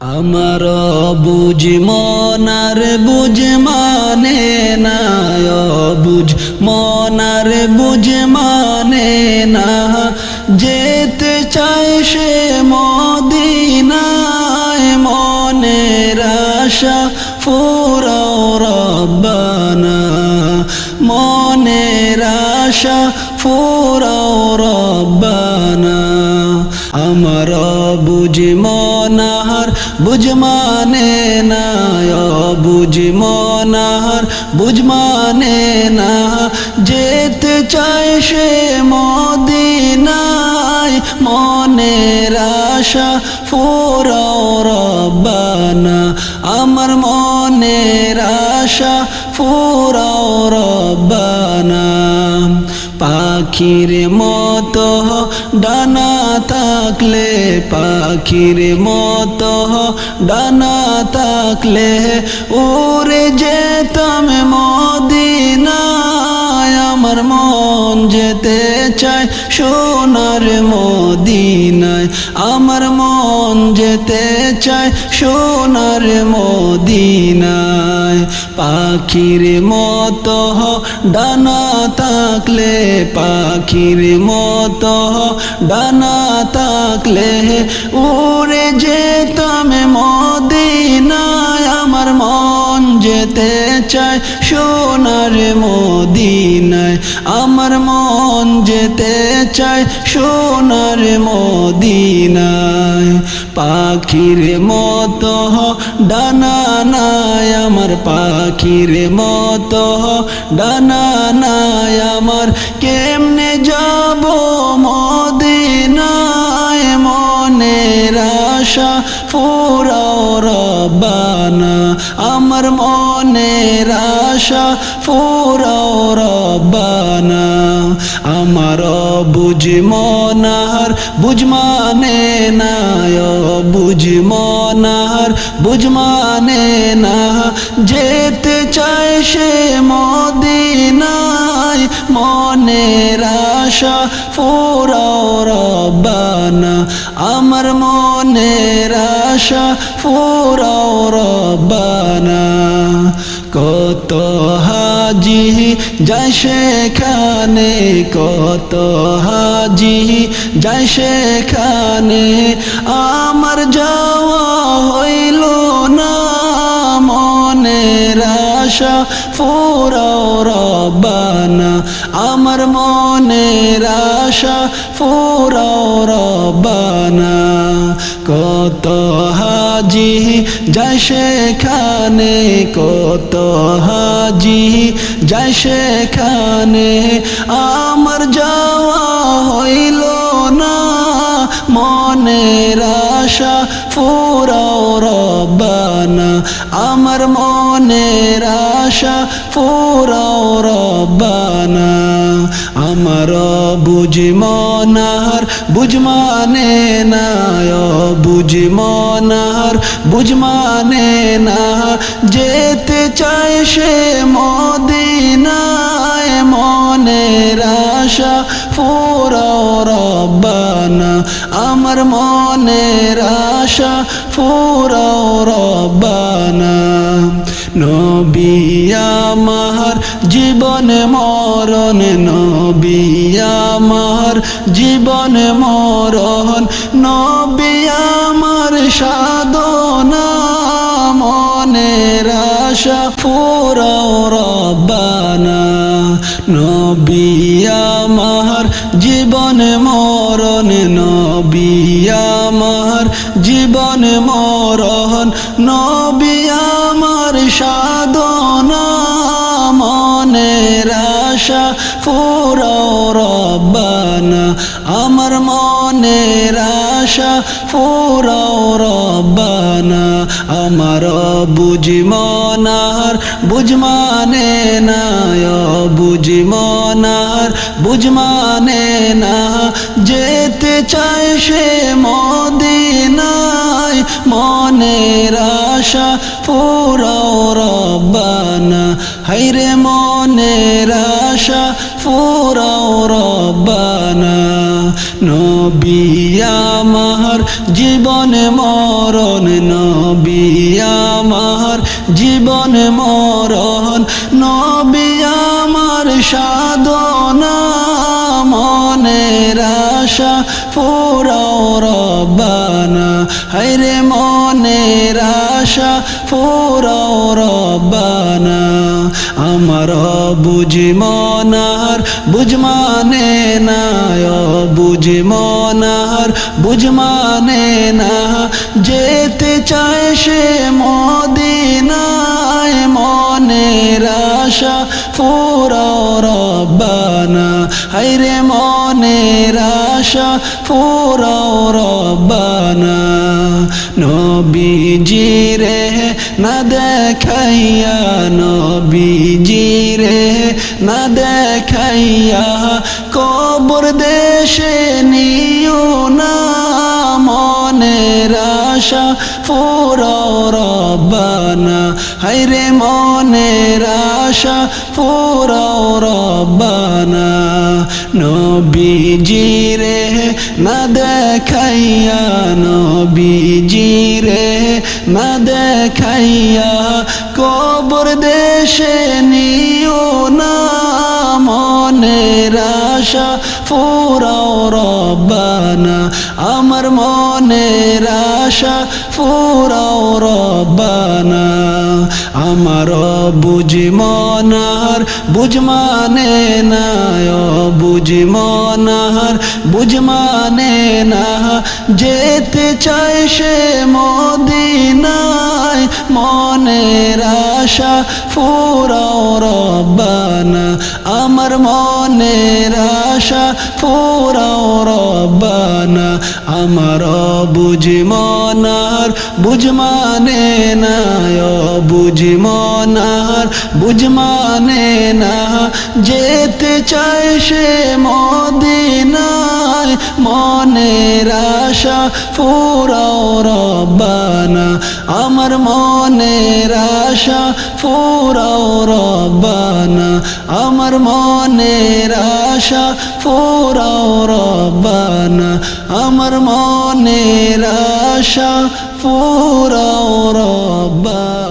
আমার বুঝ মনার বুঝ মানে না বুঝ মনার বুঝ মানে না। যেতে চাই সে মদিনায় মনের আশা, ফুরাও রব্বানা। মনের আশা, ফুরাও বুঝ মনার বুঝ মানে না বুঝ মনার বুঝ মানে না। যেতে চাই সে মদিনায়, মনের আশা ফুরাও রব্বানা। আমার মনের আশা ফুরাও রব্বানা। পাখির মতো ডানা থাকলে, পাখির মতো ডানা থাকলে উড়ে যেতাম মদিনায়। আমার মন যেতে চায় সোনার মদিনায়। আমার মন যেতে চায় সোনার মদিনায়। পাখির মতো ডানা থাকলে, পাখির মতো ডানা থাকলে উড়ে যেতাম মদিনায়। আমার মন যেতে চায় সোনার মদিনায়। আমার মন যেতে চায় সোনার মদিনায়। পাখির মতো ডানা নাই আমার পাখির মতো ডানা আমার কেমনে আশা ফুরাও রব্বানা, আমার মনের আশা ফুরাও রব্বানা। আমার বুঝ মনার, বুঝ মানে না বুঝ মনার, বুঝ মানে না। যেতে চায় সে মদিনায়, মনের আশা ফুরাও রব্বানা, আমার মনের আশা ফুরাও রব্বানা। কত হাজি যায় সেখানে, কত হাজি যায় সেখানে, আমার যাওয়া হইল না, মনের আশা ফুরাও রব্বানা। আমার মনের আশা ফুরাও রবানা কত হাজি যায় সেখানে, কত হাজি যায় সেখানে, আমার যাওয়া হইল না। মনের আশা ফুরাও রব্বানা। আমার মনের আশা ফুরাও রব্বানা। আমার বুঝ মনার বুঝ মানে না বুঝ মনার বুঝ মানে না যেতে চায় সে মনের আশা ফুরাও রব্বানা, আমার মনের আশা ফুরাও রব্বানা। নবিয়া মাহার জীবন মরণ নবিয়া মাহার জীবন মরণ নবিয়া মার সাধনা, মনের আশা ফুরাও রব্বানা নবিয়া মাহার জীবন মরণ নবিয়া মাহার জীবন মরণ নবিয়া মার সাধনা, মনের আশা ফুরাও রব্বানা, আমার মনের আশা ফুরাও রব্বানা, আমার বুঝ মনার, বুঝ মানে না বুঝ মনার, বুঝ মানে না। যেতে চায় সে মদিনায়, মনের আশা ফুরাও রব্বানা। হাইরে মনের আশা ফুরাও রব্বানা। নবিয়া মাহার জীবন মরণ নবী নবী আমার জীবন মরণ নবী আমার সাধনা মনের আশা ফুরাও বানা হাইরে মনের আশা ফুরাও রব্বানা, আমার বুঝি মনার, বুঝ মানে না বুঝি মনার, বুঝ মানে না, যেতে চায় সে মদিনায় মনের আশা ফুরাও রব্বানা। হাইরে মনের আশা ফুরাও নবীজি রে না দেখাইয়া, নবীজি রে না দেখাইয়া কবর দেশে নিও আশা ফুরাও রব্বানা। হাইরে মনের আশা ফুরাও রব্বানা। নবীজি রে, না দেখাইয়া নবীজি রে, না দেখাইয়া কবর দেশে নিও আশা, ফুরাও আমার মনের আশা, ফুরাও রব্বানা। আমার বুঝি মনার, বুঝ মানে না বুঝি মনার, বুঝ মানে না। যেতে চাই সে মদিনায়, মনের আশা, ফুরাও রব্বানা। আমার মনের আশা, ফুরাও রব্বানা। আমার বুঝি মনার, বুঝ মানে না বুঝি মনার, বুঝ মানে না। যেতে চায় সে মদিনায়, মনের আশা, ফুরাও রব্বানা। আমার মনের আশা, ফুরাও রব্বানা। আমার মনের আশা ফোরাও রব্বানা। আমার মনের আশা ফোরাও রব্বানা।